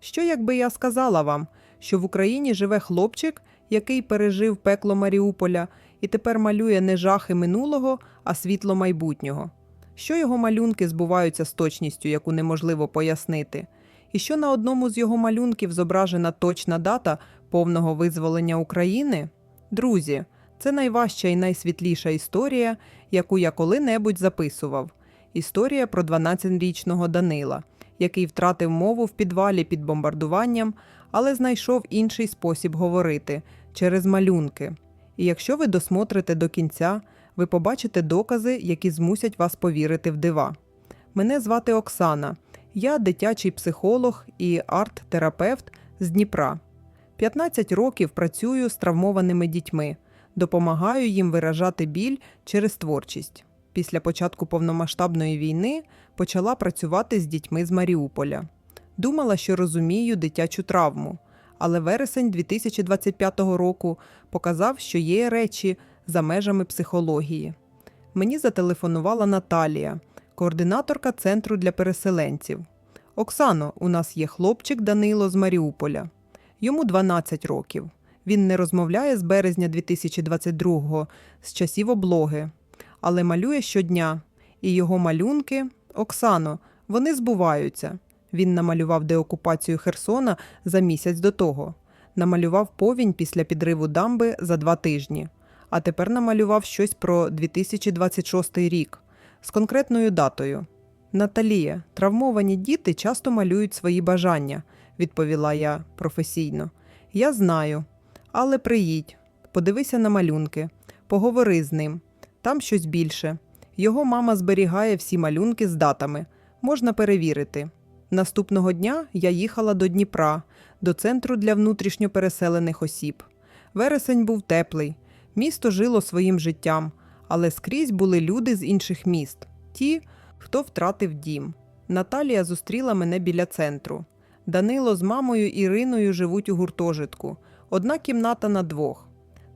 Що якби я сказала вам, що в Україні живе хлопчик, який пережив пекло Маріуполя і тепер малює не жахи минулого, а світло майбутнього? Що його малюнки збуваються з точністю, яку неможливо пояснити? І що на одному з його малюнків зображена точна дата повного визволення України? Друзі, це найважча і найсвітліша історія, яку я коли-небудь записував. Історія про 12-річного Данила, який втратив мову в підвалі під бомбардуванням, але знайшов інший спосіб говорити через малюнки. І якщо ви досмотрите до кінця, ви побачите докази, які змусять вас повірити в дива. Мене звати Оксана. Я дитячий психолог і арт-терапевт з Дніпра. 15 років працюю з травмованими дітьми, допомагаю їм виражати біль через творчість. Після початку повномасштабної війни почала працювати з дітьми з Маріуполя. Думала, що розумію дитячу травму, але вересень 2025 року показав, що є речі за межами психології. Мені зателефонувала Наталія, координаторка центру для переселенців. Оксано, у нас є хлопчик Данило з Маріуполя. Йому 12 років. Він не розмовляє з березня 2022-го, з часів облоги, але малює щодня. І його малюнки, Оксано, вони збуваються. Він намалював деокупацію Херсона за місяць до того, намалював повінь після підриву дамби за два тижні, а тепер намалював щось про 2026 рік з конкретною датою. Наталія, травмовані діти часто малюють свої бажання, відповіла я професійно. Я знаю, але приїдь, подивися на малюнки, поговори з ним. Там щось більше. Його мама зберігає всі малюнки з датами. Можна перевірити. Наступного дня я їхала до Дніпра, до центру для внутрішньопереселених осіб. Вересень був теплий, місто жило своїм життям, але скрізь були люди з інших міст, ті, хто втратив дім. Наталія зустріла мене біля центру. Данило з мамою Іриною живуть у гуртожитку. Одна кімната на двох.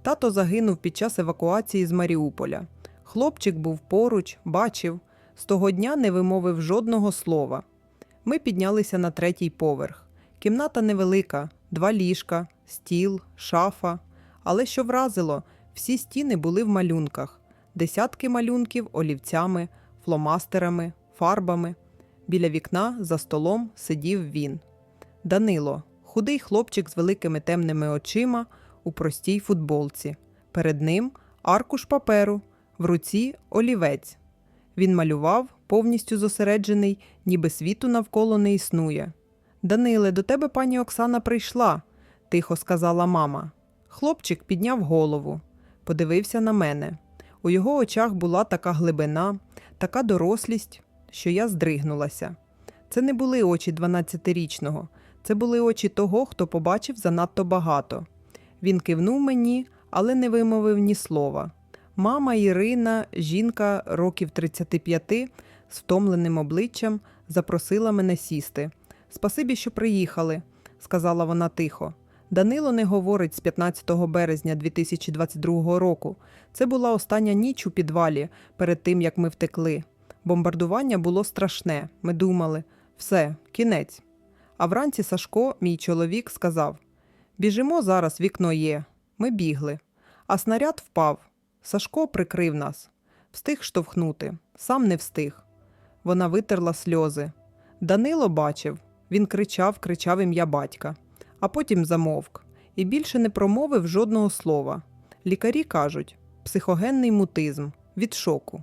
Тато загинув під час евакуації з Маріуполя. Хлопчик був поруч, бачив, з того дня не вимовив жодного слова. Ми піднялися на третій поверх. Кімната невелика, два ліжка, стіл, шафа. Але що вразило, всі стіни були в малюнках, десятки малюнків олівцями, фломастерами, фарбами. Біля вікна за столом сидів він. Данило, худий хлопчик з великими темними очима у простій футболці. Перед ним аркуш паперу, в руці олівець. Він малював, повністю зосереджений, ніби світу навколо не існує. Даниле, до тебе пані Оксана прийшла, тихо сказала мама. Хлопчик підняв голову, подивився на мене. У його очах була така глибина, така дорослість, що я здригнулася. Це не були очі 12-річного, це були очі того, хто побачив занадто багато. Він кивнув мені, але не вимовив ні слова. Мама Ірина, жінка років 35, з втомленим обличчям, запросила мене сісти. Спасибі, що приїхали, сказала вона тихо. Данило не говорить з 15 березня 2022 року. Це була остання ніч у підвалі перед тим, як ми втекли. Бомбардування було страшне. Ми думали, все, кінець. А вранці Сашко, мій чоловік, сказав: Біжимо зараз, вікно є. Ми бігли. А снаряд впав. Сашко прикрив нас, встиг штовхнути, сам не встиг. Вона витерла сльози. Данило бачив, він кричав, кричав ім'я батька, а потім замовк і більше не промовив жодного слова. Лікарі кажуть психогенний мутизм від шоку.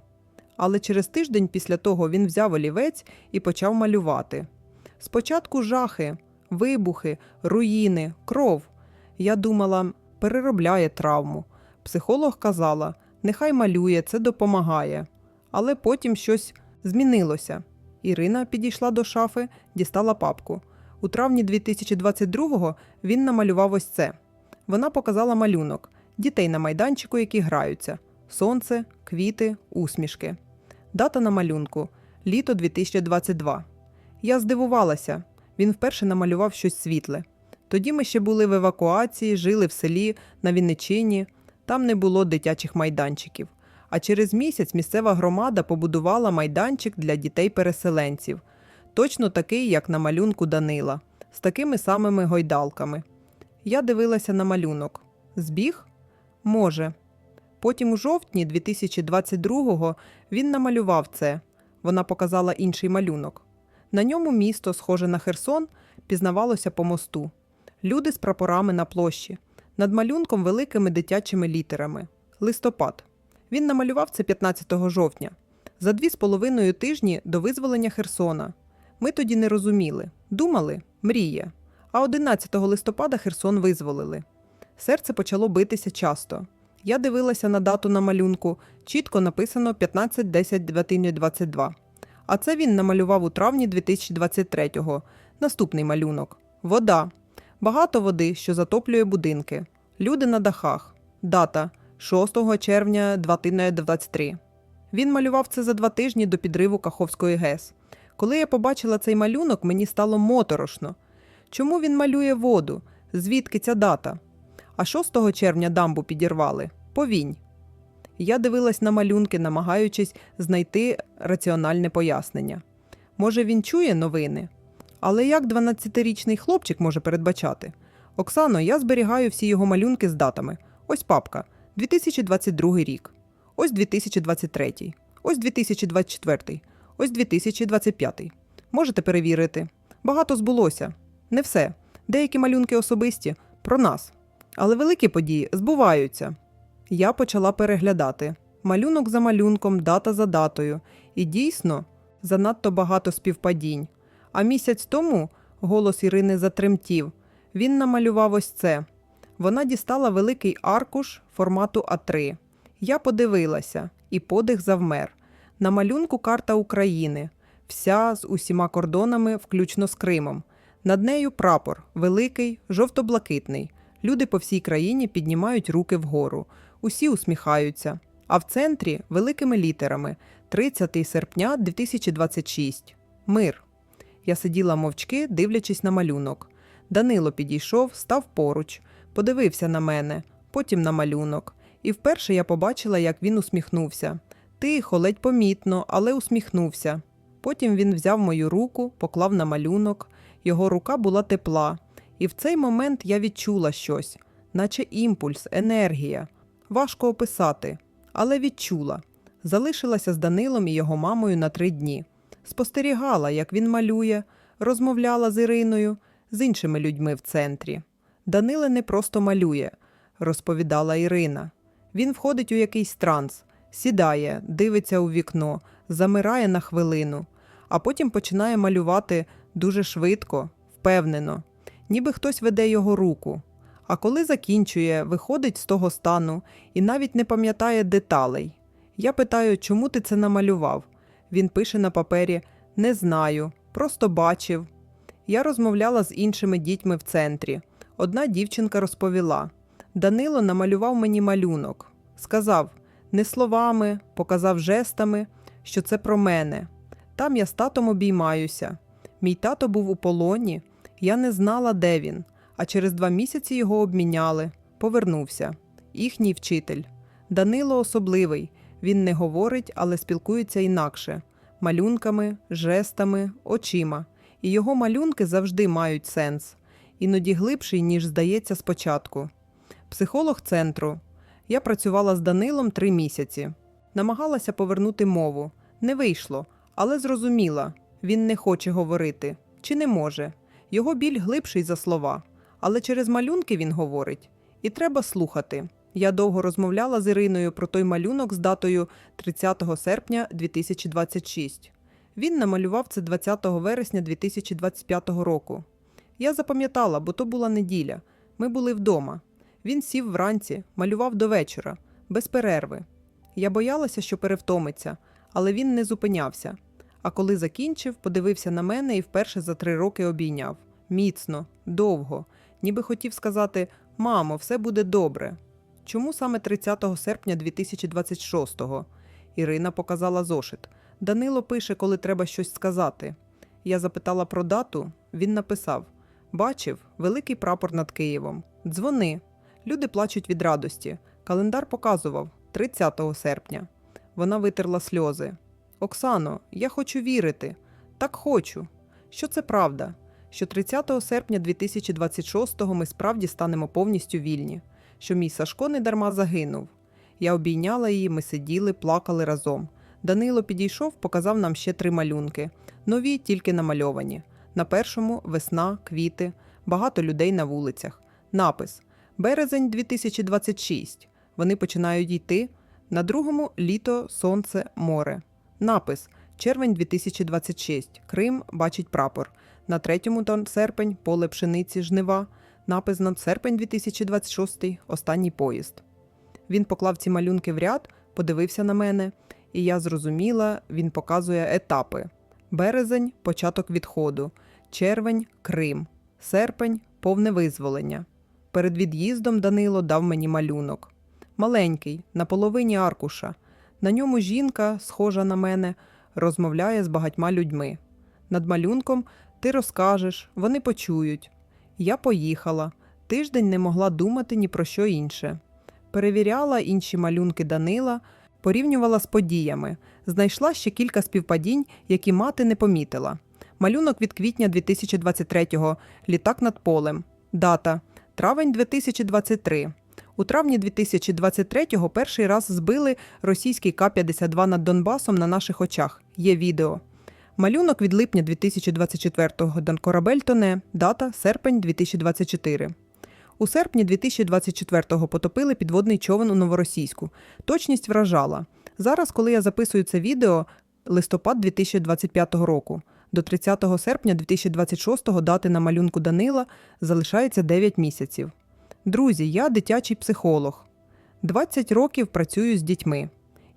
Але через тиждень після того він взяв олівець і почав малювати. Спочатку жахи, вибухи, руїни, кров. Я думала, переробляє травму. Психолог казала, нехай малює, це допомагає. Але потім щось змінилося. Ірина підійшла до шафи, дістала папку. У травні 2022-го він намалював ось це. Вона показала малюнок дітей на майданчику, які граються: сонце, квіти, усмішки. Дата на малюнку літо 2022. Я здивувалася. Він вперше намалював щось світле. Тоді ми ще були в евакуації, жили в селі на Вінничині. Там не було дитячих майданчиків. А через місяць місцева громада побудувала майданчик для дітей-переселенців, точно такий, як на малюнку Данила. з такими самими гойдалками. Я дивилася на малюнок. Збіг? Може. Потім у жовтні 2022-го він намалював це. Вона показала інший малюнок. На ньому місто, схоже на Херсон, пізнавалося по мосту. Люди з прапорами на площі, над малюнком великими дитячими літерами. Листопад. Він намалював це 15 жовтня, за дві з половиною тижні до визволення Херсона. Ми тоді не розуміли, думали мріє. А 11 листопада Херсон визволили. Серце почало битися часто. Я дивилася на дату на малюнку, чітко написано 15.10.22. А це він намалював у травні 2023-го. Наступний малюнок: вода. Багато води, що затоплює будинки. Люди на дахах. Дата 6 червня 2023. Він малював це за два тижні до підриву Каховської ГЕС. Коли я побачила цей малюнок, мені стало моторошно. Чому він малює воду? Звідки ця дата? А 6 червня дамбу підірвали. Повінь. Я дивилась на малюнки, намагаючись знайти раціональне пояснення. Може, він чує новини? Але як 12-річний хлопчик може передбачати? Оксано, я зберігаю всі його малюнки з датами. Ось папка 2022 рік, ось 2023, ось 2024, ось 2025. Можете перевірити. Багато збулося. Не все. Деякі малюнки особисті про нас. Але великі події збуваються. Я почала переглядати малюнок за малюнком, дата за датою, і дійсно занадто багато співпадінь. А місяць тому голос Ірини затремтів. Він намалював ось це. Вона дістала великий аркуш формату А3. Я подивилася, і подих завмер. На малюнку карта України, вся з усіма кордонами, включно з Кримом. Над нею прапор, великий, жовто-блакитний. Люди по всій країні піднімають руки вгору. Усі усміхаються. А в центрі великими літерами 30 серпня 2026. Мир. Я сиділа мовчки, дивлячись на малюнок. Данило підійшов, став поруч, подивився на мене, потім на малюнок. І вперше я побачила, як він усміхнувся. Тихо, ледь помітно, але усміхнувся. Потім він взяв мою руку, поклав на малюнок. Його рука була тепла. І в цей момент я відчула щось, наче імпульс, енергія. Важко описати, але відчула. Залишилася з Данилом і його мамою на три дні. Спостерігала, як він малює, розмовляла з Іриною, з іншими людьми в центрі. Даниле не просто малює, розповідала Ірина. Він входить у якийсь транс, сідає, дивиться у вікно, замирає на хвилину, а потім починає малювати дуже швидко, впевнено, ніби хтось веде його руку. А коли закінчує, виходить з того стану і навіть не пам'ятає деталей. Я питаю, чому ти це намалював? Він пише на папері Не знаю, просто бачив. Я розмовляла з іншими дітьми в центрі. Одна дівчинка розповіла: Данило намалював мені малюнок. Сказав не словами, показав жестами, що це про мене. Там я з татом обіймаюся. Мій тато був у полоні, я не знала, де він, а через два місяці його обміняли. Повернувся. Їхній вчитель. Данило особливий. Він не говорить, але спілкується інакше малюнками, жестами, очима. І його малюнки завжди мають сенс, іноді глибший, ніж здається спочатку. Психолог центру. Я працювала з Данилом три місяці. Намагалася повернути мову. Не вийшло, але зрозуміла він не хоче говорити чи не може. Його біль глибший за слова, але через малюнки він говорить. І треба слухати. Я довго розмовляла з Іриною про той малюнок з датою 30 серпня 2026. Він намалював це 20 вересня 2025 року. Я запам'ятала, бо то була неділя. Ми були вдома. Він сів вранці, малював до вечора, без перерви. Я боялася, що перевтомиться, але він не зупинявся. А коли закінчив, подивився на мене і вперше за три роки обійняв. Міцно, довго, ніби хотів сказати: Мамо, все буде добре. Чому саме 30 серпня 2026-го? Ірина показала зошит. Данило пише, коли треба щось сказати. Я запитала про дату, він написав: Бачив, великий прапор над Києвом. Дзвони. Люди плачуть від радості. Календар показував 30 серпня. Вона витерла сльози. Оксано, я хочу вірити. Так хочу. Що це правда? Що 30 серпня 2026-го ми справді станемо повністю вільні, що мій Сашко не дарма загинув. Я обійняла її, ми сиділи, плакали разом. Данило підійшов, показав нам ще три малюнки. Нові, тільки намальовані. На першому весна, квіти, багато людей на вулицях. Напис Березень 2026. Вони починають йти. На другому літо, сонце, море. Напис Червень 2026. Крим бачить прапор. На третьому серпень, поле пшениці, жнива. Напис на серпень 2026. Останній поїзд. Він поклав ці малюнки в ряд, подивився на мене, і я зрозуміла, він показує етапи: березень початок відходу, червень Крим, серпень повне визволення. Перед від'їздом Данило дав мені малюнок. Маленький, на половині аркуша. На ньому жінка, схожа на мене, розмовляє з багатьма людьми. Над малюнком ти розкажеш, вони почують. Я поїхала. Тиждень не могла думати ні про що інше. Перевіряла інші малюнки Данила, порівнювала з подіями, знайшла ще кілька співпадінь, які мати не помітила. Малюнок від квітня 2023-го, літак над полем. Дата травень 2023. У травні 2023-го перший раз збили російський К-52 над Донбасом на наших очах. Є відео. Малюнок від липня 2024-го Дан корабель тоне. Дата серпень 2024. У серпні 2024-го потопили підводний човен у Новоросійську. Точність вражала. Зараз, коли я записую це відео, листопад 2025 року. До 30 серпня 2026 дати на малюнку Данила залишається 9 місяців. Друзі, я дитячий психолог. 20 років працюю з дітьми.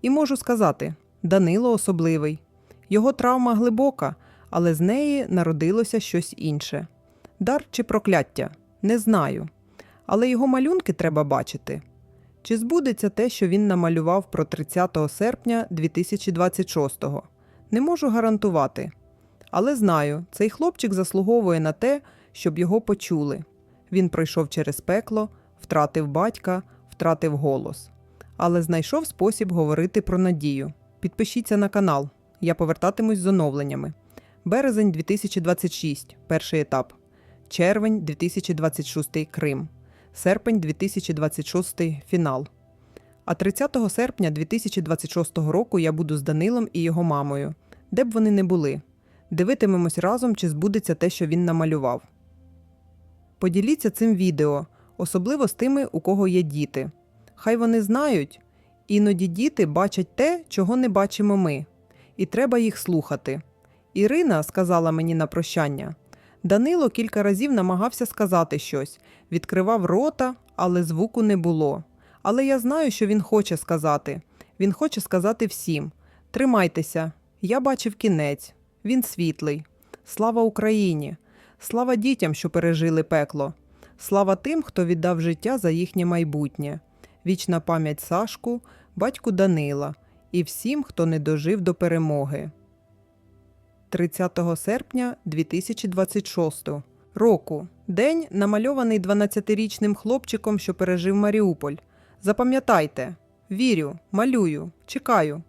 І можу сказати, Данило особливий. Його травма глибока, але з неї народилося щось інше. Дар чи прокляття? Не знаю. Але його малюнки треба бачити. Чи збудеться те, що він намалював про 30 серпня 2026-го? Не можу гарантувати. Але знаю, цей хлопчик заслуговує на те, щоб його почули. Він пройшов через пекло, втратив батька, втратив голос. Але знайшов спосіб говорити про надію. Підпишіться на канал. Я повертатимусь з оновленнями. Березень 2026 перший етап. Червень 2026 Крим. Серпень 2026 фінал. А 30 серпня 2026 року я буду з Данилом і його мамою, де б вони не були. Дивитимемось разом, чи збудеться те, що він намалював. Поділіться цим відео, особливо з тими, у кого є діти. Хай вони знають, іноді діти бачать те, чого не бачимо ми, і треба їх слухати. Ірина сказала мені на прощання. Данило кілька разів намагався сказати щось, відкривав рота, але звуку не було. Але я знаю, що він хоче сказати. Він хоче сказати всім: тримайтеся, я бачив кінець, він світлий. Слава Україні! Слава дітям, що пережили пекло. Слава тим, хто віддав життя за їхнє майбутнє. Вічна пам'ять Сашку, батьку Данила і всім, хто не дожив до перемоги. 30 серпня 2026 року. День намальований 12-річним хлопчиком, що пережив Маріуполь. Запам'ятайте, вірю, малюю, чекаю.